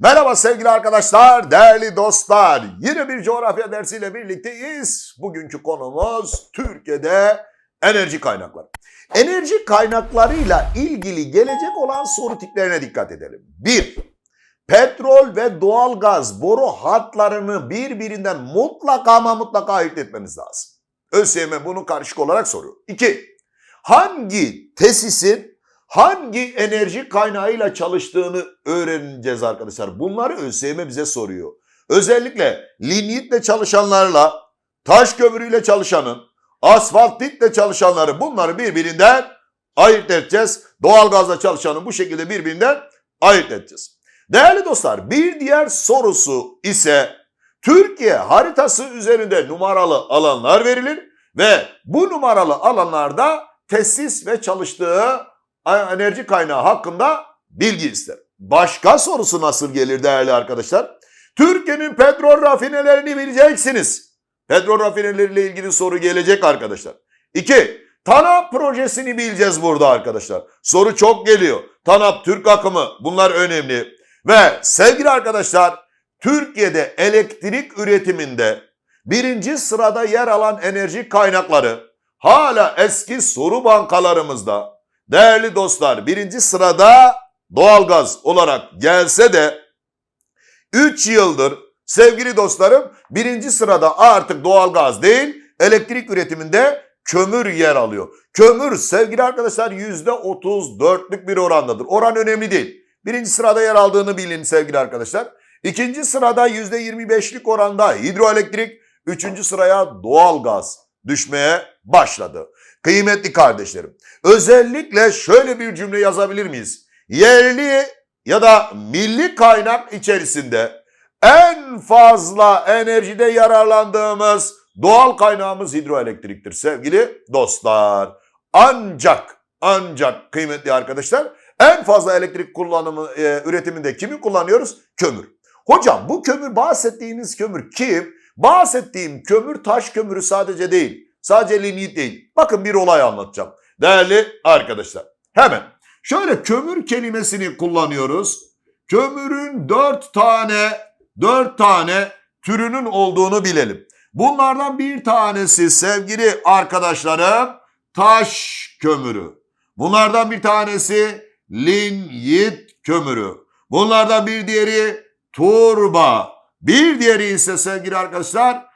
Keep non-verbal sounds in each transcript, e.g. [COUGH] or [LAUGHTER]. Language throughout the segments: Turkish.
Merhaba sevgili arkadaşlar, değerli dostlar. Yine bir coğrafya dersiyle birlikteyiz. Bugünkü konumuz Türkiye'de enerji kaynakları. Enerji kaynaklarıyla ilgili gelecek olan soru tiplerine dikkat edelim. 1. Petrol ve doğalgaz boru hatlarını birbirinden mutlaka ama mutlaka ayırt etmeniz lazım. ÖSYM bunu karışık olarak soruyor. 2. Hangi tesisin hangi enerji kaynağıyla çalıştığını öğreneceğiz arkadaşlar. Bunları ÖSYM bize soruyor. Özellikle linyitle çalışanlarla, taş kömürüyle çalışanın, asfaltitle çalışanları bunları birbirinden ayırt edeceğiz. Doğalgazla çalışanın bu şekilde birbirinden ayırt edeceğiz. Değerli dostlar bir diğer sorusu ise Türkiye haritası üzerinde numaralı alanlar verilir ve bu numaralı alanlarda tesis ve çalıştığı enerji kaynağı hakkında bilgi ister. Başka sorusu nasıl gelir değerli arkadaşlar? Türkiye'nin petrol rafinelerini bileceksiniz. Petrol rafineleriyle ilgili soru gelecek arkadaşlar. İki, TANAP projesini bileceğiz burada arkadaşlar. Soru çok geliyor. TANAP, Türk akımı bunlar önemli. Ve sevgili arkadaşlar Türkiye'de elektrik üretiminde birinci sırada yer alan enerji kaynakları hala eski soru bankalarımızda değerli dostlar birinci sırada doğalgaz olarak gelse de 3 yıldır sevgili dostlarım birinci sırada artık doğalgaz değil elektrik üretiminde kömür yer alıyor. Kömür sevgili arkadaşlar %34'lük bir orandadır. Oran önemli değil. Birinci sırada yer aldığını bilin sevgili arkadaşlar. İkinci sırada %25'lik oranda hidroelektrik, üçüncü sıraya doğalgaz düşmeye başladı. Kıymetli kardeşlerim, özellikle şöyle bir cümle yazabilir miyiz? Yerli ya da milli kaynak içerisinde en fazla enerjide yararlandığımız doğal kaynağımız hidroelektriktir sevgili dostlar. Ancak, ancak kıymetli arkadaşlar en fazla elektrik kullanımı e, üretiminde kimi kullanıyoruz? Kömür. Hocam bu kömür bahsettiğiniz kömür kim? Bahsettiğim kömür taş kömürü sadece değil. Sadece linyit değil. Bakın bir olay anlatacağım. Değerli arkadaşlar. Hemen. Şöyle kömür kelimesini kullanıyoruz. Kömürün dört tane, dört tane türünün olduğunu bilelim. Bunlardan bir tanesi sevgili arkadaşlarım taş kömürü. Bunlardan bir tanesi linyit kömürü. Bunlardan bir diğeri turba. Bir diğeri ise sevgili arkadaşlar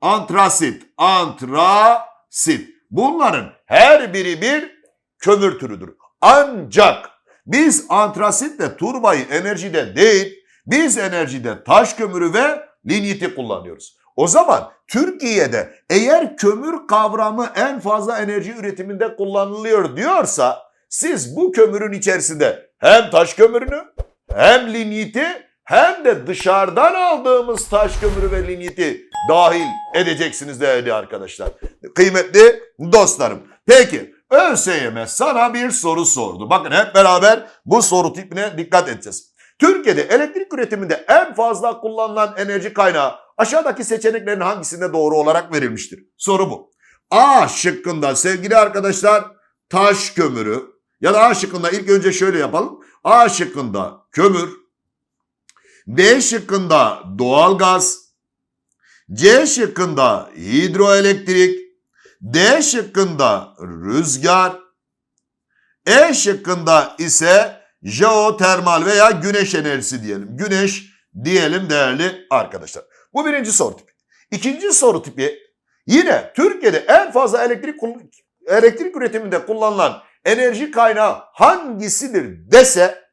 antrasit. Antrasit. Bunların her biri bir kömür türüdür. Ancak biz antrasitle turbayı enerjide değil, biz enerjide taş kömürü ve linyiti kullanıyoruz. O zaman Türkiye'de eğer kömür kavramı en fazla enerji üretiminde kullanılıyor diyorsa siz bu kömürün içerisinde hem taş kömürünü hem linyiti hem de dışarıdan aldığımız taş kömürü ve linyiti dahil edeceksiniz değerli arkadaşlar. Kıymetli dostlarım. Peki ÖSYM sana bir soru sordu. Bakın hep beraber bu soru tipine dikkat edeceğiz. Türkiye'de elektrik üretiminde en fazla kullanılan enerji kaynağı aşağıdaki seçeneklerin hangisinde doğru olarak verilmiştir? Soru bu. A şıkkında sevgili arkadaşlar taş kömürü ya da A şıkkında ilk önce şöyle yapalım. A şıkkında kömür, B şıkkında doğalgaz, C şıkkında hidroelektrik, D şıkkında rüzgar, E şıkkında ise jeotermal veya güneş enerjisi diyelim. Güneş diyelim değerli arkadaşlar. Bu birinci soru tipi. İkinci soru tipi yine Türkiye'de en fazla elektrik elektrik üretiminde kullanılan enerji kaynağı hangisidir dese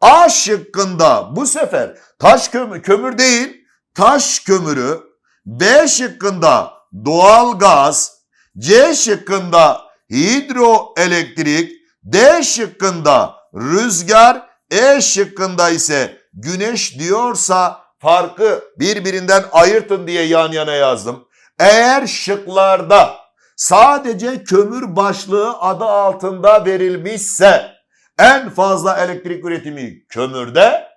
A şıkkında bu sefer taş kömür, kömür değil taş kömürü, B şıkkında doğal gaz, C şıkkında hidroelektrik, D şıkkında rüzgar, E şıkkında ise güneş diyorsa farkı birbirinden ayırtın diye yan yana yazdım. Eğer şıklarda sadece kömür başlığı adı altında verilmişse en fazla elektrik üretimi kömürde.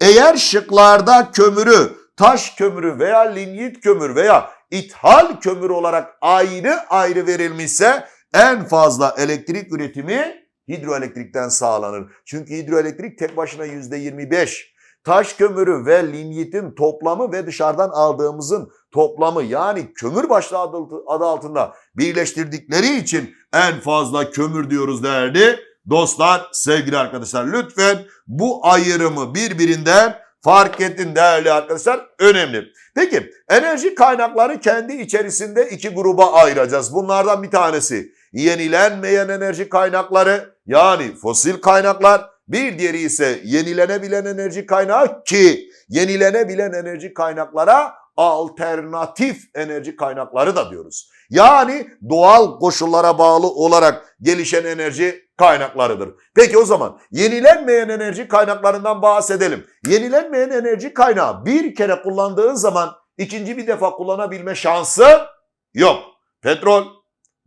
Eğer şıklarda kömürü, taş kömürü veya linyit kömür veya ithal kömür olarak ayrı ayrı verilmişse en fazla elektrik üretimi hidroelektrikten sağlanır. Çünkü hidroelektrik tek başına %25, taş kömürü ve limyitin toplamı ve dışarıdan aldığımızın toplamı yani kömür başlığı adı altında birleştirdikleri için en fazla kömür diyoruz değerli dostlar, sevgili arkadaşlar. Lütfen bu ayrımı birbirinden fark edin değerli arkadaşlar. Önemli. Peki enerji kaynakları kendi içerisinde iki gruba ayıracağız. Bunlardan bir tanesi yenilenmeyen enerji kaynakları yani fosil kaynaklar. Bir diğeri ise yenilenebilen enerji kaynağı ki yenilenebilen enerji kaynaklara alternatif enerji kaynakları da diyoruz. Yani doğal koşullara bağlı olarak gelişen enerji kaynaklarıdır. Peki o zaman yenilenmeyen enerji kaynaklarından bahsedelim. Yenilenmeyen enerji kaynağı bir kere kullandığın zaman ikinci bir defa kullanabilme şansı yok. Petrol,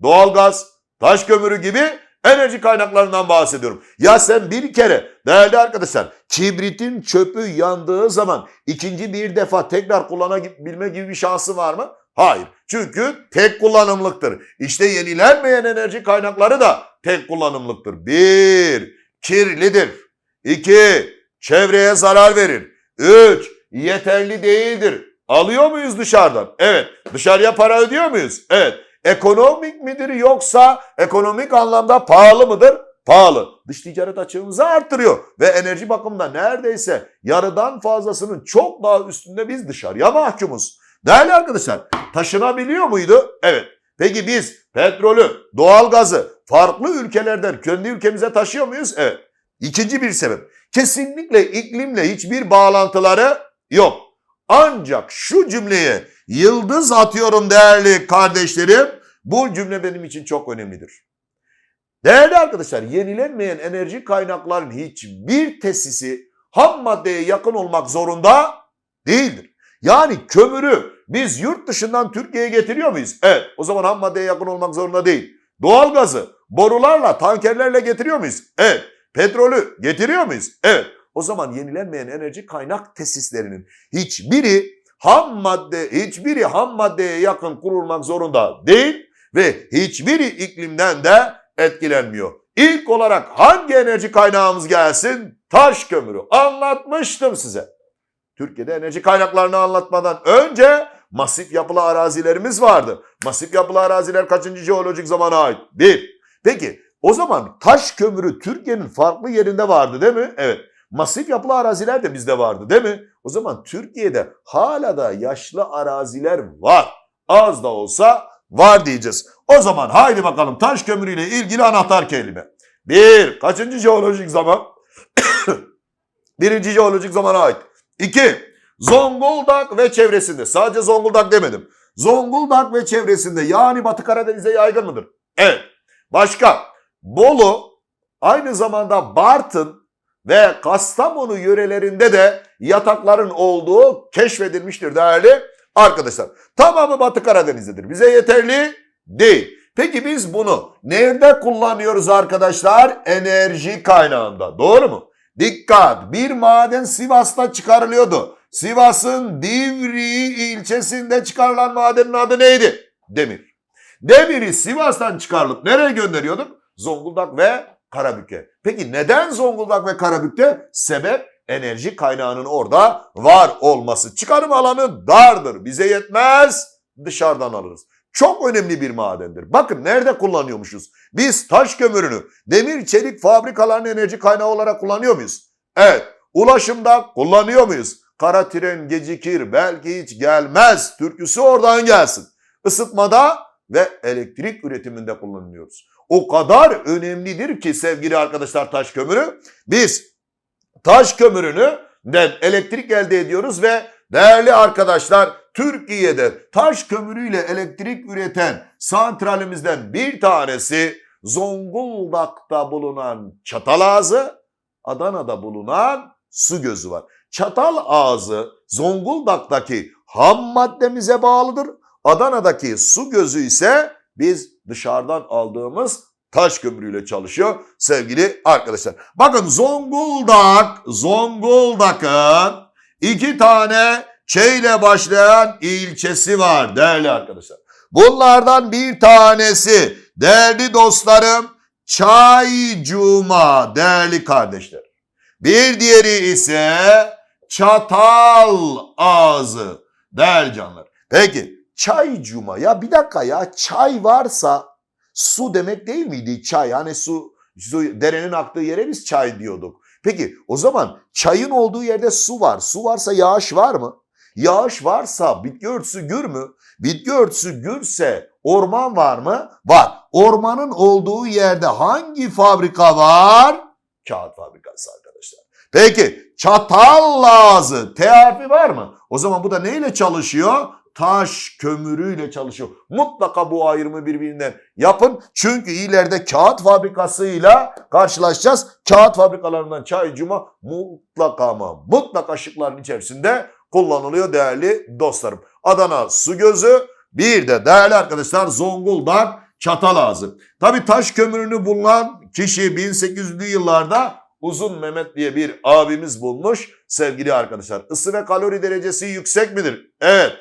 doğalgaz, taş kömürü gibi enerji kaynaklarından bahsediyorum. Ya sen bir kere değerli arkadaşlar kibritin çöpü yandığı zaman ikinci bir defa tekrar kullanabilme gibi bir şansı var mı? Hayır. Çünkü tek kullanımlıktır. İşte yenilenmeyen enerji kaynakları da tek kullanımlıktır. Bir, kirlidir. İki, çevreye zarar verir. Üç, yeterli değildir. Alıyor muyuz dışarıdan? Evet. Dışarıya para ödüyor muyuz? Evet. Ekonomik midir yoksa ekonomik anlamda pahalı mıdır? Pahalı. Dış ticaret açığımızı artırıyor ve enerji bakımından neredeyse yarıdan fazlasının çok daha üstünde biz dışarıya mahkumuz. Değerli arkadaşlar taşınabiliyor muydu? Evet. Peki biz petrolü, doğalgazı farklı ülkelerden kendi ülkemize taşıyor muyuz? Evet. İkinci bir sebep. Kesinlikle iklimle hiçbir bağlantıları yok. Ancak şu cümleye yıldız atıyorum değerli kardeşlerim. Bu cümle benim için çok önemlidir. Değerli arkadaşlar yenilenmeyen enerji kaynakların hiçbir tesisi ham maddeye yakın olmak zorunda değildir. Yani kömürü biz yurt dışından Türkiye'ye getiriyor muyuz? Evet o zaman ham maddeye yakın olmak zorunda değil. Doğalgazı borularla tankerlerle getiriyor muyuz? Evet. Petrolü getiriyor muyuz? Evet. O zaman yenilenmeyen enerji kaynak tesislerinin hiçbiri ham madde, hiçbiri ham maddeye yakın kurulmak zorunda değil ve hiçbiri iklimden de etkilenmiyor. İlk olarak hangi enerji kaynağımız gelsin? Taş kömürü. Anlatmıştım size. Türkiye'de enerji kaynaklarını anlatmadan önce masif yapılı arazilerimiz vardı. Masif yapılı araziler kaçıncı jeolojik zamana ait? Bir. Peki o zaman taş kömürü Türkiye'nin farklı yerinde vardı değil mi? Evet. Masif yapılı araziler de bizde vardı değil mi? O zaman Türkiye'de hala da yaşlı araziler var. Az da olsa var diyeceğiz. O zaman haydi bakalım taş kömürüyle ilgili anahtar kelime. Bir, kaçıncı jeolojik zaman? [COUGHS] Birinci jeolojik zamana ait. İki, Zonguldak ve çevresinde. Sadece Zonguldak demedim. Zonguldak ve çevresinde yani Batı Karadeniz'e yaygın mıdır? Evet. Başka, Bolu, aynı zamanda Bartın ve Kastamonu yörelerinde de yatakların olduğu keşfedilmiştir değerli arkadaşlar. Tamamı Batı Karadeniz'dedir. Bize yeterli değil. Peki biz bunu nerede kullanıyoruz arkadaşlar? Enerji kaynağında. Doğru mu? Dikkat! Bir maden Sivas'ta çıkarılıyordu. Sivas'ın Divriği ilçesinde çıkarılan madenin adı neydi? Demir. Demiri Sivas'tan çıkarılıp nereye gönderiyorduk? Zonguldak ve Karabük'e. Peki neden Zonguldak ve Karabük'te? Sebep enerji kaynağının orada var olması. Çıkarım alanı dardır. Bize yetmez. Dışarıdan alırız. Çok önemli bir madendir. Bakın nerede kullanıyormuşuz? Biz taş kömürünü demir çelik fabrikalarının enerji kaynağı olarak kullanıyor muyuz? Evet. Ulaşımda kullanıyor muyuz? Kara tren gecikir belki hiç gelmez. Türküsü oradan gelsin. Isıtmada ve elektrik üretiminde kullanıyoruz. O kadar önemlidir ki sevgili arkadaşlar taş kömürü. Biz taş kömürünü elektrik elde ediyoruz ve değerli arkadaşlar Türkiye'de taş kömürüyle elektrik üreten santralimizden bir tanesi Zonguldak'ta bulunan Çatalazı, Adana'da bulunan su gözü var. Çatal ağzı Zonguldak'taki ham maddemize bağlıdır. Adana'daki su gözü ise biz dışarıdan aldığımız taş kömürüyle çalışıyor sevgili arkadaşlar. Bakın Zonguldak, Zonguldak'ın iki tane Ç başlayan ilçesi var değerli arkadaşlar. Bunlardan bir tanesi değerli dostlarım Çaycuma değerli kardeşler. Bir diğeri ise çatal ağzı değerli canlar. Peki çay cuma ya bir dakika ya çay varsa su demek değil miydi çay? Hani su, su derenin aktığı yere biz çay diyorduk. Peki o zaman çayın olduğu yerde su var. Su varsa yağış var mı? Yağış varsa bitki örtüsü gür mü? Bitki örtüsü gürse orman var mı? Var. Ormanın olduğu yerde hangi fabrika var? Kağıt fabrikası arkadaşlar. Peki çatal lazı T harfi var mı? O zaman bu da neyle çalışıyor? Taş kömürüyle çalışıyor. Mutlaka bu ayrımı birbirinden yapın. Çünkü ileride kağıt fabrikasıyla karşılaşacağız. Kağıt fabrikalarından çay cuma mutlaka ama mutlaka şıkların içerisinde kullanılıyor değerli dostlarım. Adana su gözü bir de değerli arkadaşlar Zonguldak çatal ağzı. Tabi taş kömürünü bulunan kişi 1800'lü yıllarda Uzun Mehmet diye bir abimiz bulmuş sevgili arkadaşlar. Isı ve kalori derecesi yüksek midir? Evet.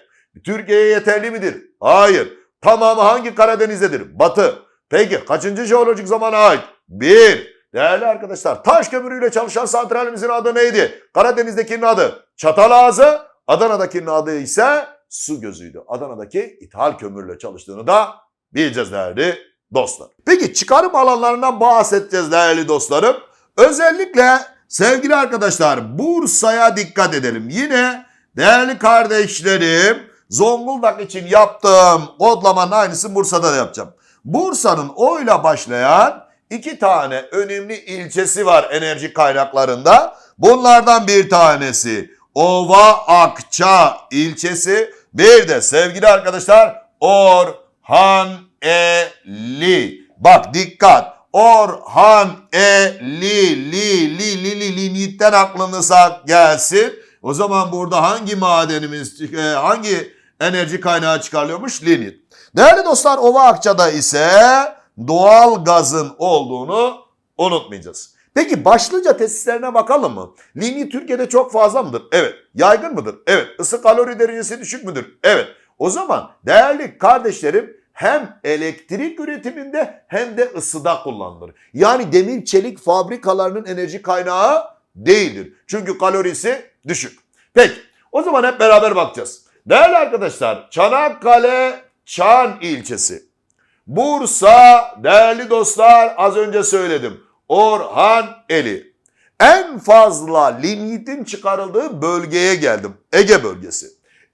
Türkiye'ye yeterli midir? Hayır. Tamamı hangi Karadeniz'dedir? Batı. Peki kaçıncı jeolojik zamana ait? Bir. Değerli arkadaşlar taş kömürüyle çalışan santralimizin adı neydi? Karadeniz'dekinin adı Çatalazı, Adana'dakinin adı ise su gözüydü. Adana'daki ithal kömürle çalıştığını da bileceğiz değerli dostlar. Peki çıkarım alanlarından bahsedeceğiz değerli dostlarım. Özellikle sevgili arkadaşlar Bursa'ya dikkat edelim. Yine değerli kardeşlerim Zonguldak için yaptığım kodlamanın aynısı Bursa'da da yapacağım. Bursa'nın oyla başlayan iki tane önemli ilçesi var enerji kaynaklarında. Bunlardan bir tanesi Ova Akça ilçesi. Bir de sevgili arkadaşlar Orhaneli. Bak dikkat. Orhan E Li Li Li Li Li Linyitten aklınıza gelsin. O zaman burada hangi madenimiz, e, hangi enerji kaynağı çıkarılıyormuş? Linyit. Değerli dostlar Ova Akça'da ise doğal gazın olduğunu unutmayacağız. Peki başlıca tesislerine bakalım mı? Linyit Türkiye'de çok fazla mıdır? Evet. Yaygın mıdır? Evet. Isı kalori derecesi düşük müdür? Evet. O zaman değerli kardeşlerim hem elektrik üretiminde hem de ısıda kullanılır. Yani demir çelik fabrikalarının enerji kaynağı değildir. Çünkü kalorisi düşük. Peki o zaman hep beraber bakacağız. Değerli arkadaşlar Çanakkale Çan ilçesi. Bursa değerli dostlar az önce söyledim. Orhan Eli. En fazla linyitin çıkarıldığı bölgeye geldim. Ege bölgesi.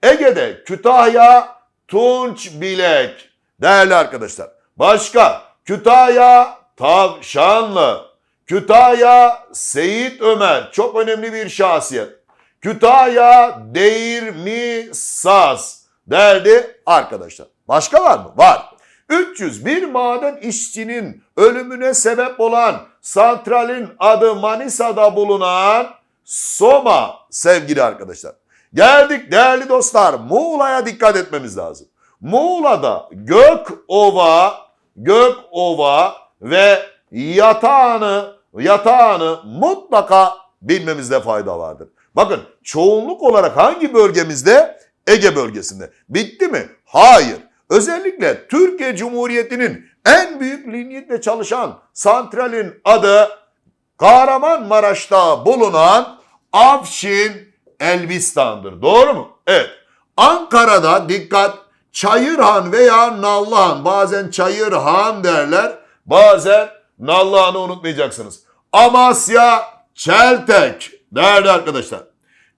Ege'de Kütahya, Tunç Bilek. Değerli arkadaşlar. Başka Kütahya Tavşanlı. Kütahya Seyit Ömer. Çok önemli bir şahsiyet. Kütahya Değirmi Saz. Değerli arkadaşlar. Başka var mı? Var. 301 maden işçinin ölümüne sebep olan santralin adı Manisa'da bulunan Soma sevgili arkadaşlar. Geldik değerli dostlar Muğla'ya dikkat etmemiz lazım. Muğla'da Gökova, Gökova ve yatağını, yatağını mutlaka bilmemizde fayda vardır. Bakın çoğunluk olarak hangi bölgemizde? Ege bölgesinde. Bitti mi? Hayır. Özellikle Türkiye Cumhuriyeti'nin en büyük linyitle çalışan santralin adı Kahramanmaraş'ta bulunan Afşin Elbistan'dır. Doğru mu? Evet. Ankara'da dikkat Çayırhan veya Nallıhan bazen Çayırhan derler bazen Nallıhan'ı unutmayacaksınız. Amasya Çeltek değerli arkadaşlar.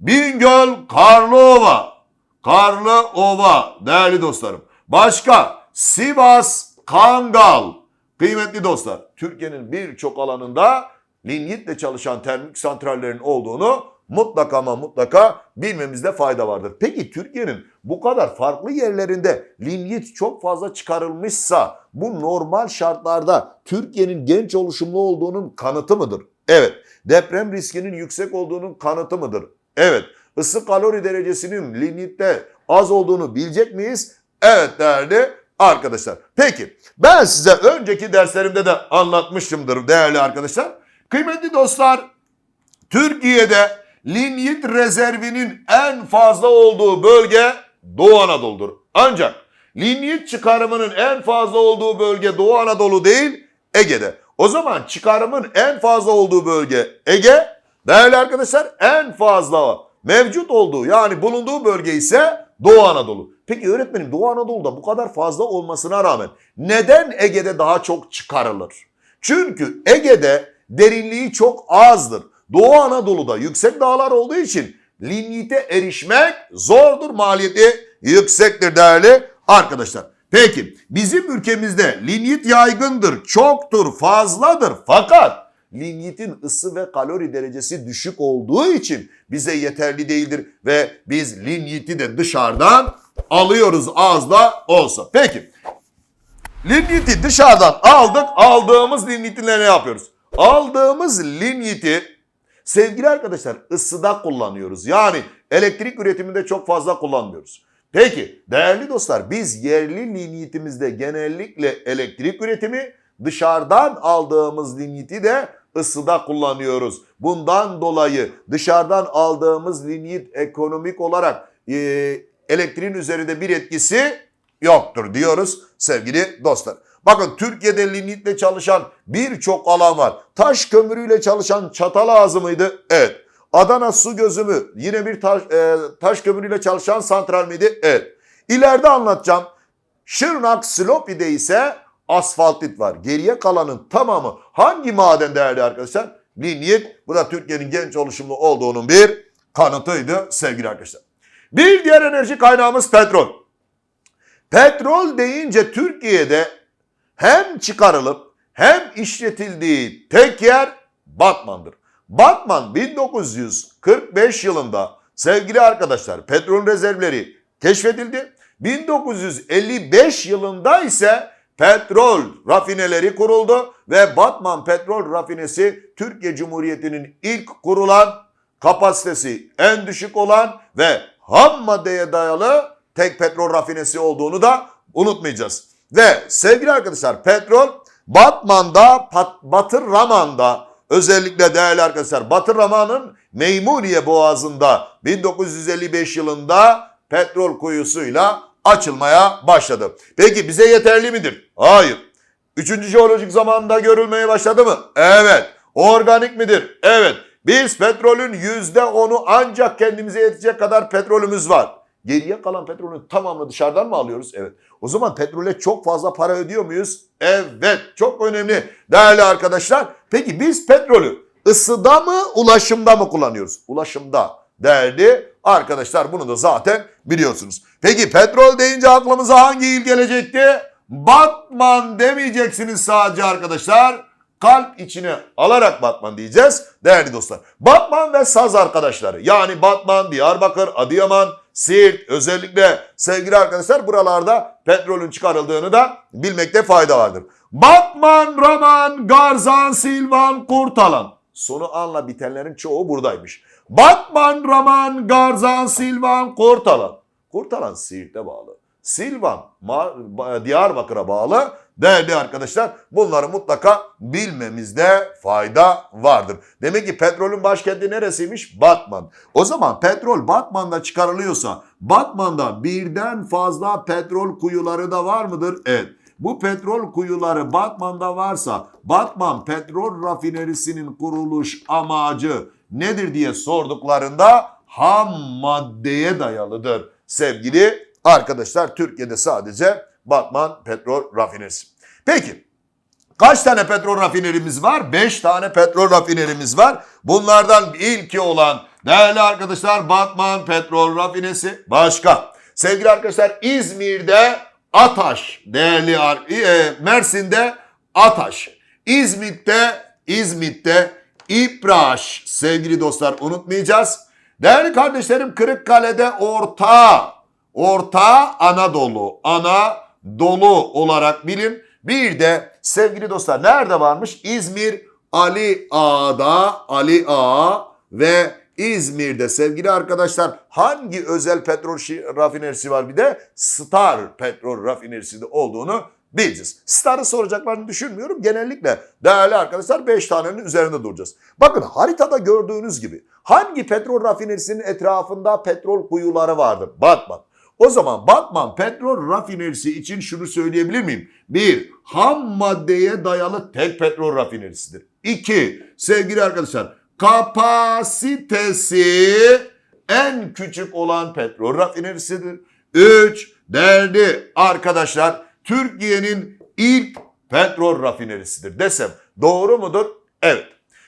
Bingöl Karlıova Karlıova değerli dostlarım. Başka Sivas Kangal kıymetli dostlar. Türkiye'nin birçok alanında linyitle çalışan termik santrallerin olduğunu mutlaka ama mutlaka bilmemizde fayda vardır. Peki Türkiye'nin bu kadar farklı yerlerinde linyit çok fazla çıkarılmışsa bu normal şartlarda Türkiye'nin genç oluşumlu olduğunun kanıtı mıdır? Evet. Deprem riskinin yüksek olduğunun kanıtı mıdır? Evet. Isı kalori derecesinin linyitte az olduğunu bilecek miyiz? Evet değerli arkadaşlar. Peki ben size önceki derslerimde de anlatmışımdır değerli arkadaşlar. Kıymetli dostlar Türkiye'de linyit rezervinin en fazla olduğu bölge Doğu Anadolu'dur. Ancak linyit çıkarımının en fazla olduğu bölge Doğu Anadolu değil Ege'de. O zaman çıkarımın en fazla olduğu bölge Ege. Değerli arkadaşlar en fazla mevcut olduğu yani bulunduğu bölge ise Doğu Anadolu. Peki öğretmenim Doğu Anadolu'da bu kadar fazla olmasına rağmen neden Ege'de daha çok çıkarılır? Çünkü Ege'de derinliği çok azdır. Doğu Anadolu'da yüksek dağlar olduğu için linyite erişmek zordur, maliyeti yüksektir değerli arkadaşlar. Peki bizim ülkemizde linyit yaygındır, çoktur, fazladır fakat linyitin ısı ve kalori derecesi düşük olduğu için bize yeterli değildir ve biz linyiti de dışarıdan alıyoruz az olsa. Peki linyiti dışarıdan aldık, aldığımız linyitinle ne yapıyoruz? Aldığımız linyiti sevgili arkadaşlar ısıda kullanıyoruz. Yani elektrik üretiminde çok fazla kullanmıyoruz. Peki değerli dostlar biz yerli linyitimizde genellikle elektrik üretimi dışarıdan aldığımız linyiti de ısıda kullanıyoruz. Bundan dolayı dışarıdan aldığımız linyit ekonomik olarak e, elektriğin üzerinde bir etkisi yoktur diyoruz sevgili dostlar. Bakın Türkiye'de linyitle çalışan birçok alan var. Taş kömürüyle çalışan çatal ağzı mıydı? Evet. Adana su gözümü yine bir taş, e, taş kömürüyle çalışan santral miydi? Evet. İleride anlatacağım. Şırnak Slopi'de ise asfaltit var. Geriye kalanın tamamı hangi maden değerli arkadaşlar? Linyit. Bu da Türkiye'nin genç oluşumlu olduğunun bir kanıtıydı sevgili arkadaşlar. Bir diğer enerji kaynağımız petrol. Petrol deyince Türkiye'de hem çıkarılıp hem işletildiği tek yer Batman'dır. Batman 1945 yılında sevgili arkadaşlar petrol rezervleri keşfedildi. 1955 yılında ise petrol rafineleri kuruldu ve Batman Petrol Rafinesi Türkiye Cumhuriyeti'nin ilk kurulan kapasitesi en düşük olan ve ham maddeye dayalı tek petrol rafinesi olduğunu da unutmayacağız. Ve sevgili arkadaşlar petrol Batman'da, Pat, Batır Raman'da özellikle değerli arkadaşlar Batır Raman'ın Meymuniye Boğazı'nda 1955 yılında petrol kuyusuyla açılmaya başladı. Peki bize yeterli midir? Hayır. Üçüncü jeolojik zamanda görülmeye başladı mı? Evet. Organik midir? Evet. Biz petrolün yüzde onu ancak kendimize yetecek kadar petrolümüz var. Geriye kalan petrolün tamamını dışarıdan mı alıyoruz? Evet. O zaman petrole çok fazla para ödüyor muyuz? Evet. Çok önemli değerli arkadaşlar. Peki biz petrolü ısıda mı ulaşımda mı kullanıyoruz? Ulaşımda değerli arkadaşlar bunu da zaten biliyorsunuz. Peki petrol deyince aklımıza hangi il gelecekti? Batman demeyeceksiniz sadece arkadaşlar. Kalp içine alarak Batman diyeceğiz değerli dostlar. Batman ve Saz arkadaşları yani Batman, Diyarbakır, Adıyaman, Siirt özellikle sevgili arkadaşlar buralarda petrolün çıkarıldığını da bilmekte fayda vardır. Batman, Raman, Garzan, Silvan, Kurtalan. Sonu anla bitenlerin çoğu buradaymış. Batman, Raman, Garzan, Silvan, Kurtalan. Kurtalan Siirt'e bağlı. Silvan Diyarbakır'a bağlı. Değerli arkadaşlar bunları mutlaka bilmemizde fayda vardır. Demek ki petrolün başkenti neresiymiş? Batman. O zaman petrol Batman'da çıkarılıyorsa Batman'da birden fazla petrol kuyuları da var mıdır? Evet. Bu petrol kuyuları Batman'da varsa Batman petrol rafinerisinin kuruluş amacı nedir diye sorduklarında ham maddeye dayalıdır. Sevgili arkadaşlar Türkiye'de sadece Batman petrol rafinerisi. Peki kaç tane petrol rafinerimiz var? 5 tane petrol rafinerimiz var. Bunlardan ilki olan değerli arkadaşlar Batman petrol rafinesi başka. Sevgili arkadaşlar İzmir'de Ataş değerli e, Mersin'de Ataş. İzmit'te İzmit'te İpraş sevgili dostlar unutmayacağız. Değerli kardeşlerim Kırıkkale'de Orta Orta Anadolu, Anadolu olarak bilin. Bir de sevgili dostlar nerede varmış? İzmir Ali Ağa'da, Ali Ağa ve İzmir'de sevgili arkadaşlar hangi özel petrol rafinerisi var bir de Star petrol rafinerisi de olduğunu bileceğiz. Star'ı soracaklarını düşünmüyorum. Genellikle değerli arkadaşlar 5 tanenin üzerinde duracağız. Bakın haritada gördüğünüz gibi hangi petrol rafinerisinin etrafında petrol kuyuları vardır? Batman. O zaman Batman petrol rafinerisi için şunu söyleyebilir miyim? Bir, ham maddeye dayalı tek petrol rafinerisidir. İki, sevgili arkadaşlar kapasitesi en küçük olan petrol rafinerisidir. 3. Değerli arkadaşlar Türkiye'nin ilk petrol rafinerisidir desem doğru mudur? Evet.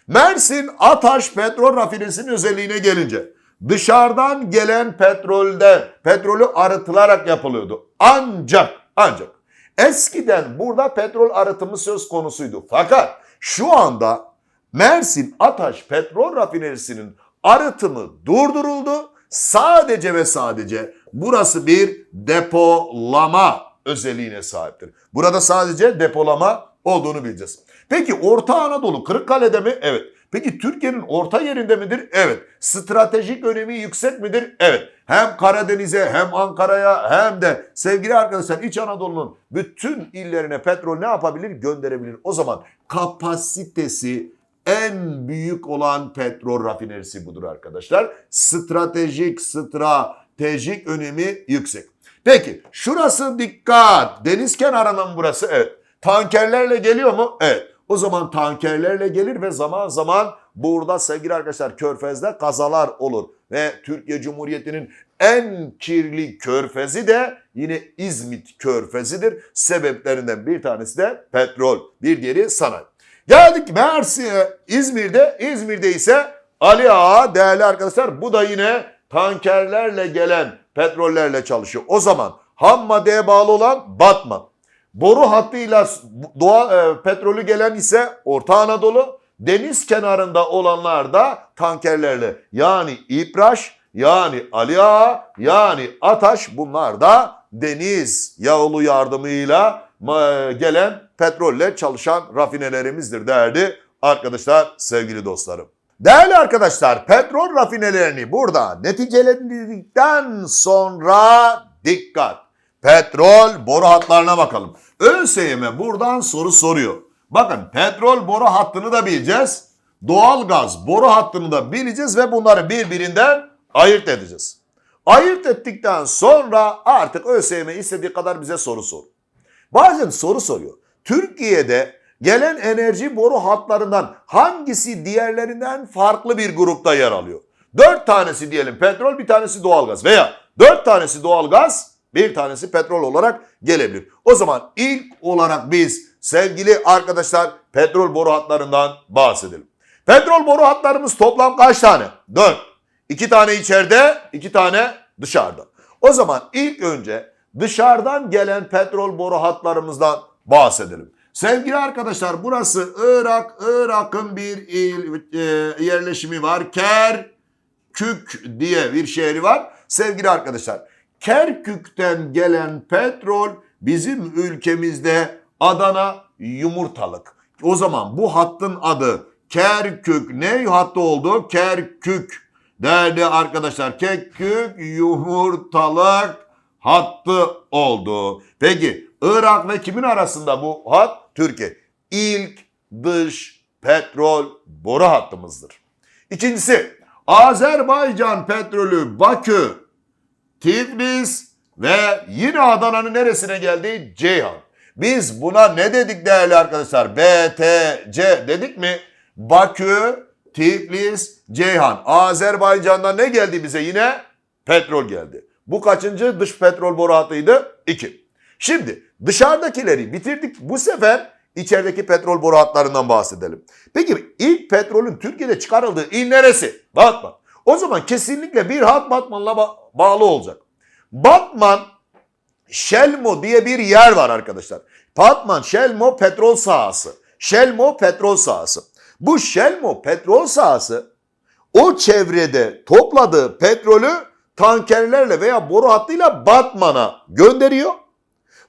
Mersin Ataş petrol rafinerisinin özelliğine gelince dışarıdan gelen petrolde petrolü arıtılarak yapılıyordu. Ancak ancak eskiden burada petrol arıtımı söz konusuydu. Fakat şu anda Mersin Ataş petrol rafinerisinin arıtımı durduruldu. Sadece ve sadece burası bir depolama özelliğine sahiptir. Burada sadece depolama olduğunu bileceğiz. Peki Orta Anadolu Kırıkkale'de mi? Evet. Peki Türkiye'nin orta yerinde midir? Evet. Stratejik önemi yüksek midir? Evet. Hem Karadeniz'e hem Ankara'ya hem de sevgili arkadaşlar İç Anadolu'nun bütün illerine petrol ne yapabilir? Gönderebilir. O zaman kapasitesi en büyük olan petrol rafinerisi budur arkadaşlar. Stratejik, stratejik önemi yüksek. Peki şurası dikkat. Deniz kenarının burası evet. Tankerlerle geliyor mu? Evet. O zaman tankerlerle gelir ve zaman zaman burada sevgili arkadaşlar körfezde kazalar olur. Ve Türkiye Cumhuriyeti'nin en kirli körfezi de yine İzmit körfezidir. Sebeplerinden bir tanesi de petrol, bir diğeri sanayi. Geldik Mersin'e, İzmir'de. İzmir'de ise Ali Ağa değerli arkadaşlar bu da yine tankerlerle gelen petrollerle çalışıyor. O zaman ham maddeye bağlı olan Batman. Boru hattıyla doğa, e, petrolü gelen ise Orta Anadolu. Deniz kenarında olanlar da tankerlerle yani İpraş yani Ali Ağa yani Ataş bunlar da deniz yolu yardımıyla gelen petrolle çalışan rafinelerimizdir değerli arkadaşlar, sevgili dostlarım. Değerli arkadaşlar, petrol rafinelerini burada neticelendirdikten sonra dikkat. Petrol boru hatlarına bakalım. ÖSYM buradan soru soruyor. Bakın petrol boru hattını da bileceğiz. Doğalgaz boru hattını da bileceğiz ve bunları birbirinden ayırt edeceğiz. Ayırt ettikten sonra artık ÖSYM istediği kadar bize soru sor. Bazen soru soruyor. Türkiye'de gelen enerji boru hatlarından hangisi diğerlerinden farklı bir grupta yer alıyor? Dört tanesi diyelim petrol, bir tanesi doğalgaz veya dört tanesi doğalgaz, bir tanesi petrol olarak gelebilir. O zaman ilk olarak biz sevgili arkadaşlar petrol boru hatlarından bahsedelim. Petrol boru hatlarımız toplam kaç tane? Dört. İki tane içeride, iki tane dışarıda. O zaman ilk önce dışarıdan gelen petrol boru hatlarımızdan bahsedelim. Sevgili arkadaşlar burası Irak, Irak'ın bir il, e, yerleşimi var. Kerkük diye bir şehri var. Sevgili arkadaşlar Kerkük'ten gelen petrol bizim ülkemizde Adana yumurtalık. O zaman bu hattın adı Kerkük ne hattı oldu? Kerkük. Değerli arkadaşlar Kerkük yumurtalık hattı oldu. Peki Irak ve kimin arasında bu hat? Türkiye. İlk dış petrol boru hattımızdır. İkincisi Azerbaycan petrolü Bakü, Tiflis ve yine Adana'nın neresine geldi? Ceyhan. Biz buna ne dedik değerli arkadaşlar? BTC dedik mi? Bakü, Tiflis, Ceyhan. Azerbaycan'dan ne geldi bize yine? Petrol geldi. Bu kaçıncı dış petrol boru hattıydı? 2. Şimdi dışarıdakileri bitirdik. Bu sefer içerideki petrol boru hatlarından bahsedelim. Peki ilk petrolün Türkiye'de çıkarıldığı il neresi? Batman. O zaman kesinlikle bir hat Batman'la ba- bağlı olacak. Batman Şelmo diye bir yer var arkadaşlar. Batman Şelmo petrol sahası. Şelmo petrol sahası. Bu Şelmo petrol sahası o çevrede topladığı petrolü tankerlerle veya boru hattıyla Batman'a gönderiyor.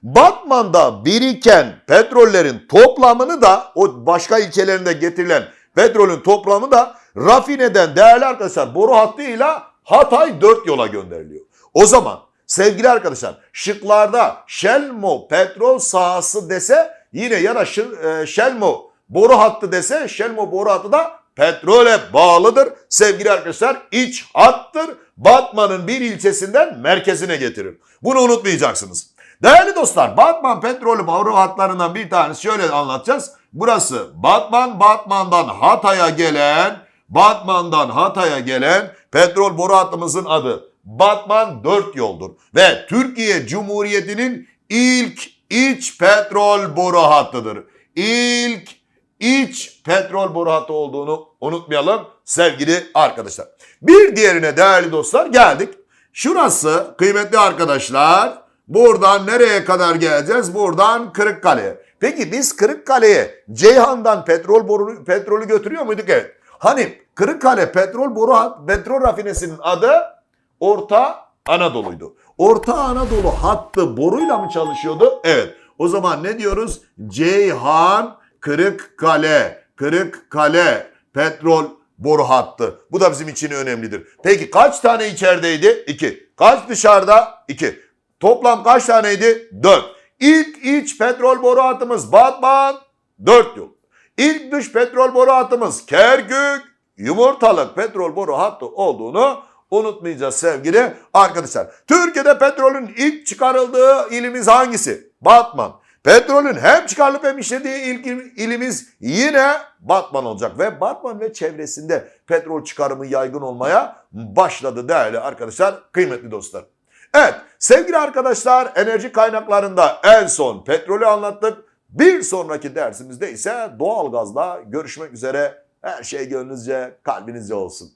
Batman'da biriken petrollerin toplamını da o başka ilçelerinde getirilen petrolün toplamı da rafineden değerli arkadaşlar boru hattıyla Hatay 4 yola gönderiliyor. O zaman sevgili arkadaşlar şıklarda Şelmo petrol sahası dese yine ya da e, Şelmo boru hattı dese Şelmo boru hattı da petrole bağlıdır. Sevgili arkadaşlar iç hattır. Batman'ın bir ilçesinden merkezine getirir. Bunu unutmayacaksınız. Değerli dostlar Batman petrolü boru hatlarından bir tanesi şöyle anlatacağız. Burası Batman, Batman'dan Hatay'a gelen Batman'dan Hatay'a gelen petrol boru hattımızın adı Batman 4 yoldur. Ve Türkiye Cumhuriyeti'nin ilk iç petrol boru hattıdır. İlk iç petrol boru hattı olduğunu unutmayalım sevgili arkadaşlar. Bir diğerine değerli dostlar geldik. Şurası kıymetli arkadaşlar. Buradan nereye kadar geleceğiz? Buradan Kırıkkale'ye. Peki biz Kırıkkale'ye Ceyhan'dan petrol boru, petrolü götürüyor muyduk? Evet. Hani Kırıkkale petrol boru petrol rafinesinin adı Orta Anadolu'ydu. Orta Anadolu hattı boruyla mı çalışıyordu? Evet. O zaman ne diyoruz? Ceyhan Kırıkkale, Kırıkkale petrol boru hattı. Bu da bizim için önemlidir. Peki kaç tane içerideydi? 2. Kaç dışarıda? 2. Toplam kaç taneydi? 4. İlk iç petrol boru hattımız Batman 4 yıl. İlk dış petrol boru hattımız Kerkük yumurtalık petrol boru hattı olduğunu unutmayacağız sevgili arkadaşlar. Türkiye'de petrolün ilk çıkarıldığı ilimiz hangisi? Batman. Petrolün hem çıkarılıp hem işlediği ilk il- ilimiz yine Batman olacak ve Batman ve çevresinde petrol çıkarımı yaygın olmaya başladı değerli arkadaşlar, kıymetli dostlar. Evet sevgili arkadaşlar enerji kaynaklarında en son petrolü anlattık. Bir sonraki dersimizde ise doğalgazla görüşmek üzere. Her şey gönlünüzce, kalbinizce olsun.